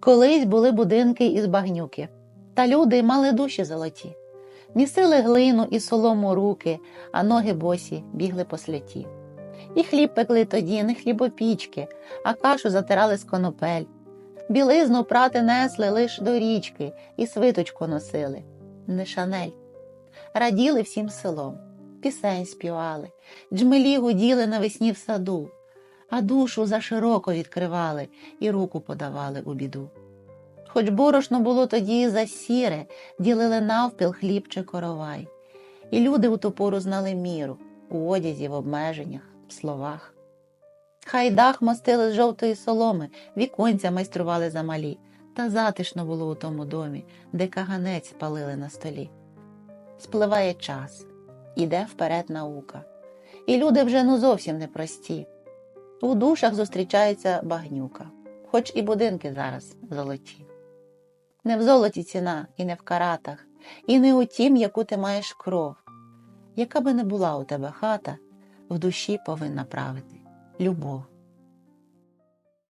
Колись були будинки із багнюки, та люди мали душі золоті. Місили глину і солому руки, а ноги босі бігли по сляті. І хліб пекли тоді, не хлібопічки, а кашу затирали з конопель. Білизну прати несли лиш до річки і свиточку носили, не шанель. Раділи всім селом, пісень співали, джмелі гуділи навесні в саду, а душу зашироко відкривали і руку подавали у біду. Хоч борошно було тоді за сіре, ділили навпіл хліб чи коровай, і люди у ту пору знали міру у одязі, в обмеженнях, в словах. Хай дах мостили з жовтої соломи, віконця майстрували замалі, та затишно було у тому домі, де каганець палили на столі. Спливає час, іде вперед наука, і люди вже ну зовсім не прості. У душах зустрічається багнюка, хоч і будинки зараз золоті. Не в золоті ціна, і не в каратах, і не у тім, яку ти маєш кров. Яка би не була у тебе хата, в душі повинна правити любов.